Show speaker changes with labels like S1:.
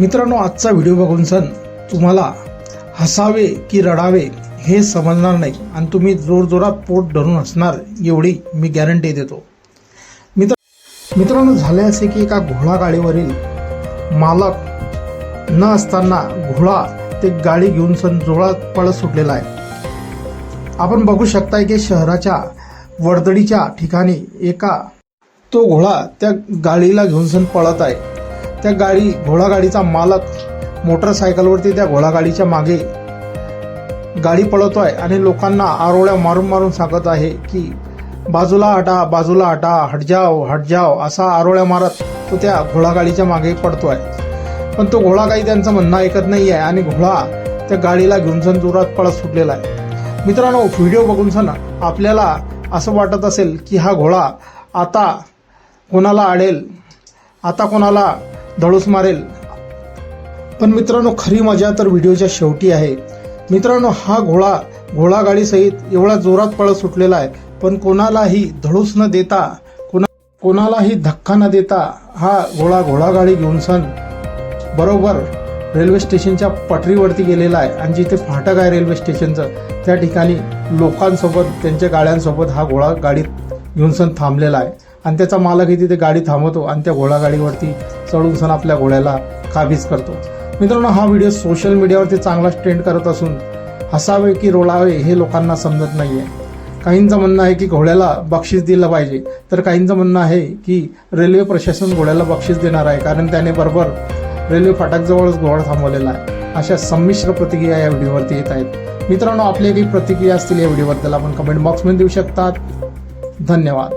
S1: मित्रांनो आजचा व्हिडिओ बघून सण तुम्हाला हसावे की रडावे हे समजणार नाही आणि तुम्ही जोरजोरात पोट धरून हसणार एवढी मी गॅरंटी देतो. मित्र मित्रांनो झाले असे की एका घोडा गाडीवरील मालक न असताना घोडा ते गाडी घेऊन सण जोरात पळत सुटलेला आहे. आपण बघू शकताय की शहराच्या वर्दळीच्या ठिकाणी एका तो घोडा त्या गाडीला घेऊन सण पळत आहे. त्या गाडी घोडागाडीचा मालक मोटरसायकलवरती त्या घोडागाडीच्या मागे गाडी पळवतोय आणि लोकांना आरोळ्या मारून मारून सांगत आहे की बाजूला हटा बाजूला हटा हट जाव हट जाव असा आरोळ्या मारत तो त्या घोडागाडीच्या मागे पडतो आहे पण तो घोडा काही त्यांचं म्हणणं ऐकत नाही आहे आणि घोडा त्या गाडीला घेऊन सण जोरात पळत सुटलेला आहे. मित्रांनो व्हिडिओ बघून सण आपल्याला असं वाटत असेल की हा घोडा आता कोणाला आडेल? आता कोणाला धडूस मारेल. पण मित्रांनो खरी मजा तर व्हिडिओच्या शेवटी आहे. मित्रांनो हा घोडा घोळागाडीसहित एवढा जोरात पळत सुटलेला आहे. पण कोणालाही धडूस न देता कोणा कोणालाही धक्का न देता हा घोडा घोळागाडी घेऊन सण बरोबर रेल्वे स्टेशनच्या पटरीवरती गेलेला आहे. आणि जिथे फाटक आहे रेल्वे स्टेशनचं त्या ठिकाणी लोकांसोबत त्यांच्या गाड्यांसोबत हा घोडा गाडीत घेऊन सण थांबलेला आहे. आणि त्याचा मालकही तिथे गाडी थांबवतो आणि त्या घोडागाडीवरती चढून सण आपल्या घोड्याला काबीज करतो. मित्रांनो हा व्हिडिओ सोशल मीडियावरती चांगला ट्रेंड करत असून हसावे की रोळावे हे लोकांना समजत नाही आहे काहींचं म्हणणं आहे की घोड्याला बक्षीस दिलं पाहिजे तर काहींचं म्हणणं आहे की रेल्वे प्रशासन घोड्याला बक्षीस देणार आहे कारण त्याने बरोबर रेल्वे फाटकजवळच घोडा थांबवलेला आहे. अशा संमिश्र प्रतिक्रिया या व्हिडिओवरती येत आहेत. मित्रांनो आपल्या काही प्रतिक्रिया असतील या व्हिडिओबद्दल आपण कमेंट बॉक्समध्ये देऊ शकतात. धन्यवाद.